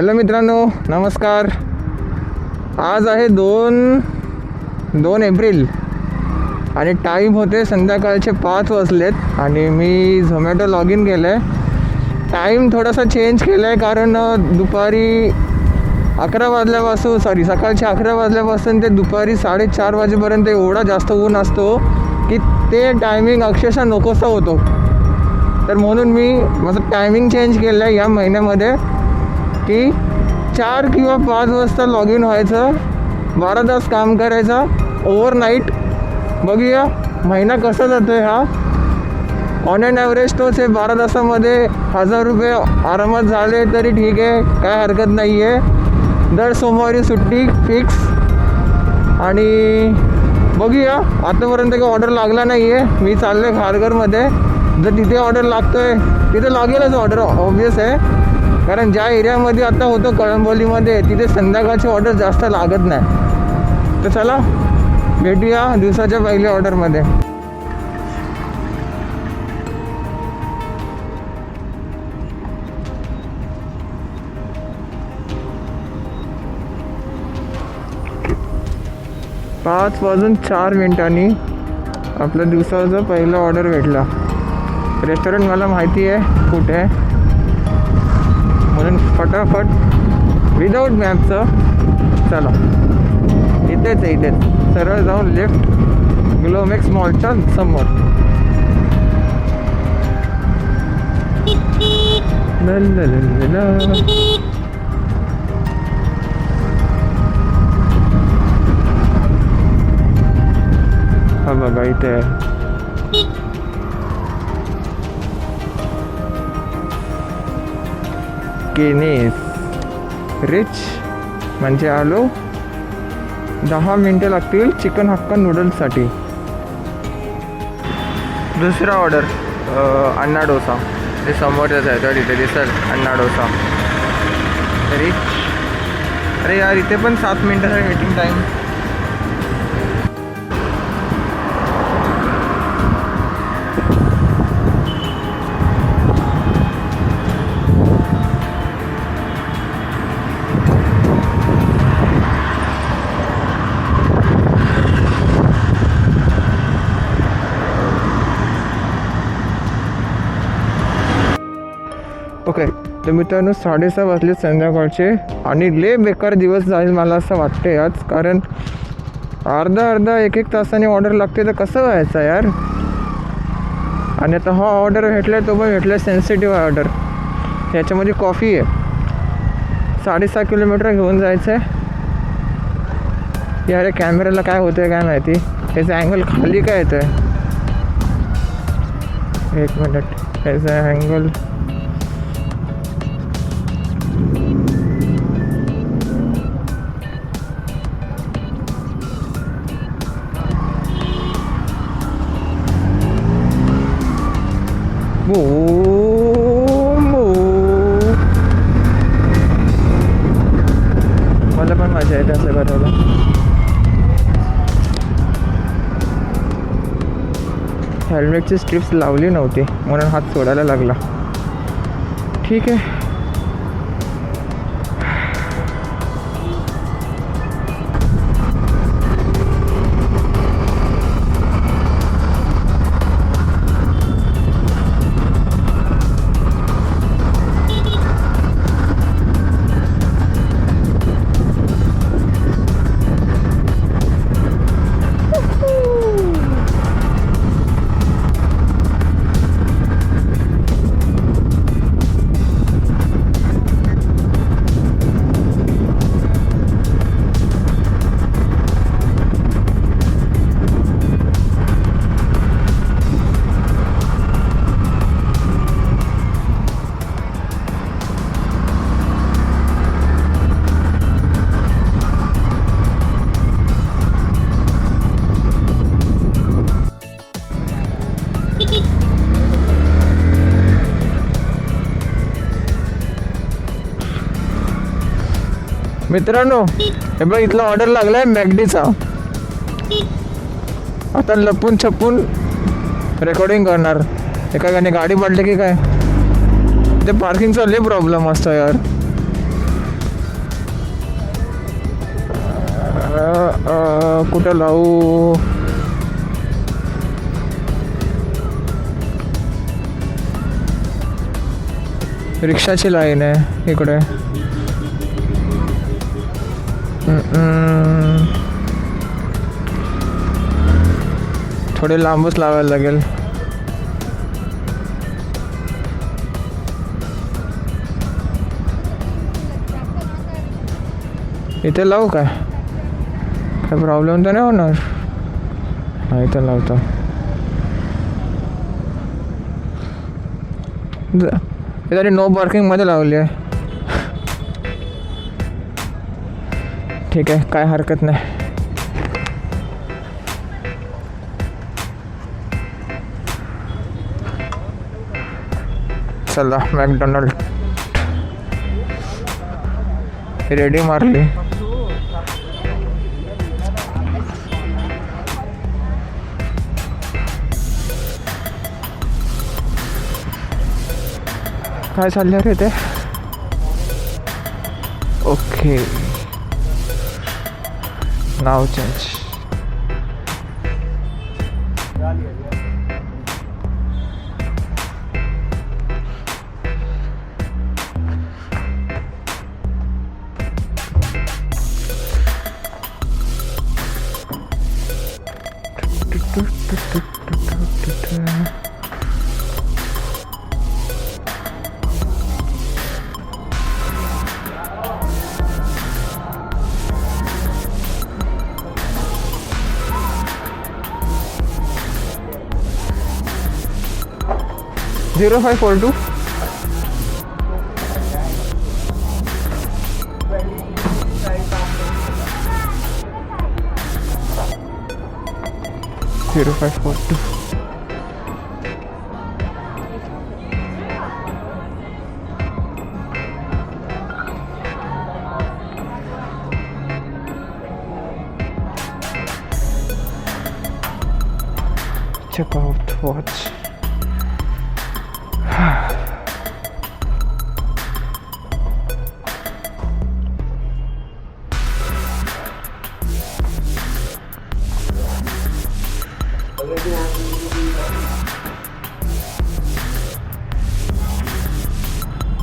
Hello मित्रांनो नमस्कार. आज आहे दोन दोन एप्रिल आणि टाईम होते संध्याकाळचे पाच वाजलेत आणि मी झोमॅटो लॉग इन केलं आहे टाईम थोडासा चेंज केला आहे कारण दुपारी अकरा वाजल्यापासून सॉरी सकाळचे अकरा वाजल्यापासून ते दुपारी साडेचार वाजेपर्यंत एवढा जास्त ऊन असतो की ते टायमिंग अक्षरशः नकोसा होतो. तर म्हणून मी माझं टायमिंग चेंज केलं आहे या महिन्यामध्ये. की चार किंवा पाच वाजता लॉग इन व्हायचं. बारा तास काम करायचं. ओव्हरनाईट बघूया महिना कसा जातो आहे हा? ऑन अँड ॲव्हरेज तोच आहे बारा तासामध्ये हजार रुपये आरामात झाले तरी ठीक आहे काय हरकत नाही आहे दर सोमवारी सुट्टी फिक्स आणि बघूया आतापर्यंत काही ऑर्डर लागला नाही आहे मी चाललो आहे खारघरमध्ये. जर तिथे ऑर्डर लागतो आहे तिथे लागेलच ऑर्डर ऑब्वियस आहे. कारण ज्या एरियामध्ये आता होतं कळंबोलीमध्ये तिथे संध्याकाळची ऑर्डर जास्त लागत नाही. तर चला भेटूया दिवसाच्या पहिल्या ऑर्डरमध्ये पाच वाजून चार मिनिटांनी आपल्या दिवसाचा पहिला ऑर्डर भेटला. रेस्टॉरंट मला माहिती आहे कुठे आहे? फटाफट. विदाऊट मॅपचं चला. इथेच आहे इथेच. सरळ जाऊन लेफ्ट ग्लोमेक्स मॉलच्या समोर. हा बघा इथे केनेस रिच म्हणजे आलो. दहा मिनटं लागतील चिकन हक्का नूडल्ससाठी दुसरा ऑर्डर अण्णा डोसा. ते समोरच आहे तर इथे दिसेल अण्णा डोसा. रिच अरे यार इथे पण सात मिनटाचा वेटिंग टाईम तर मित्रांनो साडेसहा वाजले संध्याकाळचे आणि ले बेकार दिवस जाईल मला असं वाटते आज कारण अर्धा अर्धा एक एक तासाने ऑर्डर लागते तर कसं व्हायचं यार? आणि आता हा ऑर्डर भेटला तो पण भेटला सेन्सिटिव्ह ऑर्डर याच्यामध्ये कॉफी आहे. साडेसहा किलोमीटर घेऊन जायचं आहे यार कॅमेऱ्याला काय होतं आहे काय माहिती? त्याचं अँगल खाली काय येतं आहे एक मिनिट त्याचं अँगल हेल्मेटची स्ट्रिप्स लावली नव्हती म्हणून हात सोडायला लागला. ठीक आहे. मित्रांनो हे बघ इथला ऑर्डर लागलाय मॅगडीचा. आता लपून छपून रेकॉर्डिंग करणार. एका गाणी गाडी पडली की काय? ते पार्किंगचा लय प्रॉब्लेम असतो यार. कुठं लावू? रिक्षाची लाईन आहे इकडे. थोडे लांबच लावायला लागेल. इथे लावू काय? काय प्रॉब्लेम तर नाही होणार? हा इथे लावतो. ज- तरी नो पार्किंगमध्ये लावली आहे. ठीक आहे काय हरकत नाही. चला मॅकडोनल्ड रेडी मारली. काय चाललं रे ते? ओके. नाव change zero five four two zero five four two. Check out watch.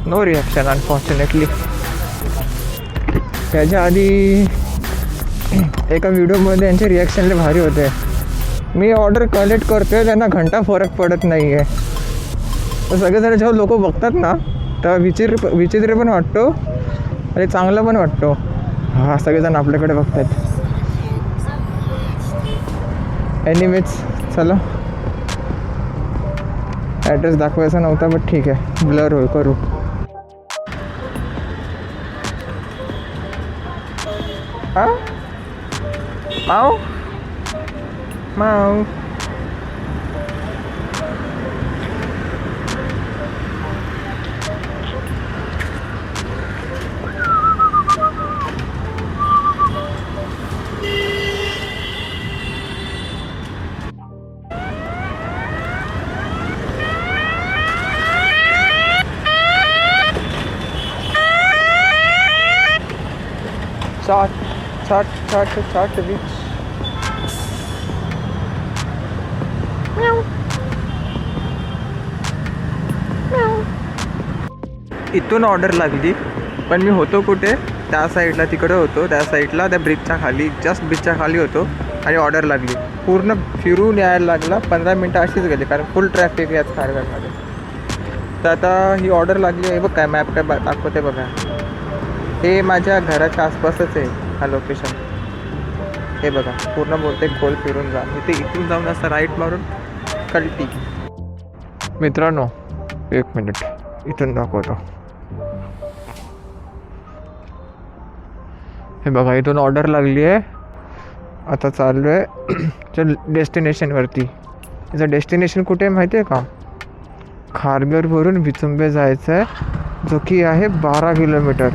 No reaction unfortunately त्याच्या आधी एका व्हिडिओमध्ये यांचे रिॲक्शनले भारी होते. मी ऑर्डर कलेक्ट करतोय त्यांना घंटा फरक पडत नाही आहे सगळेजण जेव्हा लोक बघतात ना तेव्हा विचित्र विचित्र पण वाटतो आणि चांगलं पण वाटतो. हा सगळेजण आपल्याकडे बघतात एनिमेच चला. ॲड्रेस दाखवायचा नव्हता बट ठीक आहे. ब्लर होय करू. हा? माऊ माऊ साठ साठ साठ reach. इथून ऑर्डर लागली पण मी होतो कुठे? त्या साईडला तिकडे होतो. त्या साईडला त्या ब्रिजच्या खाली जस्ट ब्रिजच्या खाली होतो आणि ऑर्डर लागली. पूर्ण फिरून यायला लागला. पंधरा मिनटं अशीच गेली कारण फुल ट्रॅफिक याच खारघरमध्ये तर आता ही ऑर्डर लागली. आहे बघ काय मॅप काय दाखवते बघा. हे माझ्या घराच्या आसपासच आहे. हा लोकेशन हे बघा पूर्ण बोलते गोल फिरून जा. इथे इथून जाऊन असं राईट मारून कल्टी. मित्रांनो एक मिनिट इथून दाखवतो हे बघा इथून ऑर्डर लागली आहे. आता चाललो आहे. डेस्टिनेशनवरती त्याचं डेस्टिनेशन कुठे आहे माहिती आहे का? खारघरवरून विचुंबे जायचं आहे जो की आहे बारा किलोमीटर.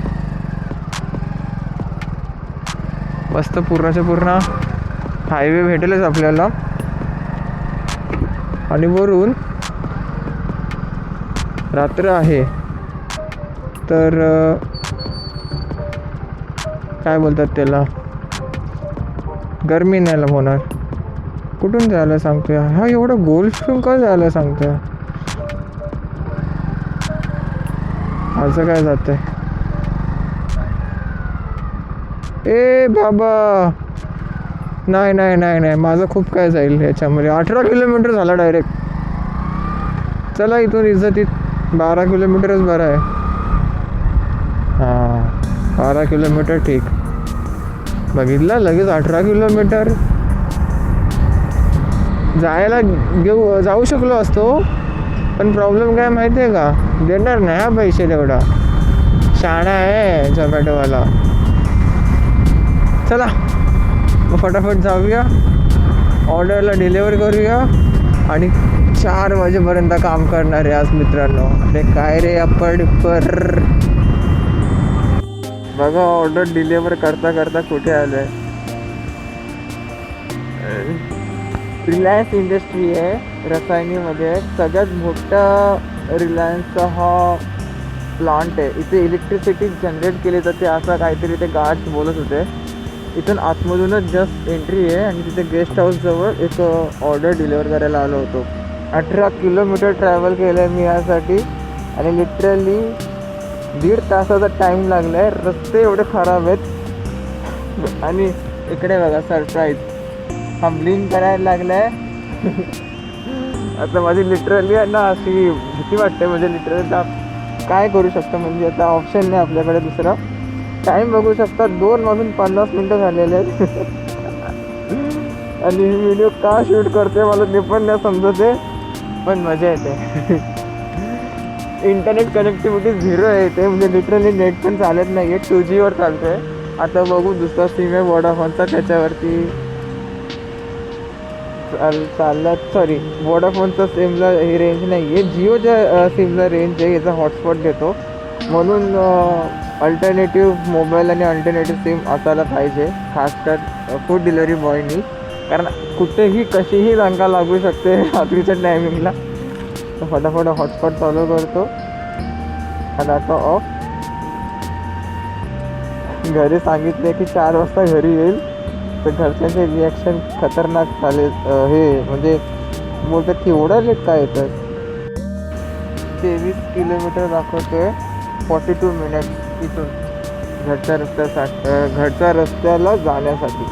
मस्त पूर्णच्या पूर्ण हायवे भेटेलच आपल्याला. आणि वरून रात्र आहे. तर काय बोलतात त्याला? गरमी नाही होणार. कुठून जायला सांगतोय? हा एवढं गोल फिरून का जायला सांगतोय? असं काय जातंय? ए बाबा. नाही नाही नाही नाही. माझं खूप काय जाईल याच्यामध्ये. अठरा किलोमीटर झाला डायरेक्ट चला इथून इज्जतीत. बारा किलोमीटरच बरं आहे. हां. बारा किलोमीटर ठीक. बघितलं? लगेच अठरा किलोमीटर. जायला घेऊ जाऊ शकलो असतो. पण प्रॉब्लेम काय माहिती आहे का? देणार नाही हा पैसे तेवढा. शाणा आहे झोमॅटोवाला चला मग फटाफट जाऊया. ऑर्डरला डिलेवर करूया. आणि चार वाजेपर्यंत काम करणार आहे आज मित्रांनो. अरे काय रे आपण पर बघा ऑर्डर डिलेवर करता करता कुठे आलोय? रिलायन्स इंडस्ट्री आहे रसायनीमध्ये सगळ्यात मोठा रिलायन्सचा हा प्लांट आहे. इथे इलेक्ट्रिसिटी जनरेट केली जाते असं काहीतरी ते गार्ड्स बोलत होते. इथून आतमधूनच जस्ट एंट्री आहे आणि तिथे गेस्ट हाऊसजवळ एक ऑर्डर डिलिव्हर करायला आलो होतो. अठरा किलोमीटर ट्रॅव्हल केलं आहे मी यासाठी आणि लिटरली दीड तासाचा टाईम लागला आहे रस्ते एवढे खराब आहेत. आणि इकडे बघा सरप्राईज हा ब्लिंक करायला लागला आहे आता माझी लिटरली आहे ना अशी भीती वाटते. म्हणजे लिटरली काय करू शकतो? म्हणजे आता ऑप्शन नाही आपल्याकडे दुसरा. टाईम बघू शकता दोन वाजून पन्नास मिनटं झालेले आहेत. आणि ही व्हिडिओ का शूट करते मला ते पण नाही समजत आहे पण मजा येते. इंटरनेट कनेक्टिव्हिटी झिरो आहे ते म्हणजे लिटरली नेट पण चालत नाही आहे टू जीवर चालतं आहे आता बघू दुसरा सिम आहे वोडाफोनचा त्याच्यावरती चाल चालला सॉरी वोडाफोनचा सिमला ही रेंज नाही आहे जिओच्या सिमला रेंज आहे याचा हॉटस्पॉट देतो. म्हणून अल्टरनेटिव्ह मोबाईल आणि अल्टरनेटिव्ह सिम असायला पाहिजे खासकर फूड डिलेवरी बॉयनी कारण कुठेही कशीही लंका लागू शकते रात्रीच्या टायमिंगला तर फटाफट हॉटस्पॉट चालू करतो. डाटा ऑफ घरी सांगितले की चार वाजता घरी येईल. तर घरच्यांचे रिॲक्शन खतरनाक झाले हे म्हणजे बोलतात की एवढं लेट काय येतं तेवीस किलोमीटर दाखवतोय. फॉर्टी टू मिनिट्स इथून घरच्या रस्त्यासाठी घरच्या रस्त्याला जाण्यासाठी.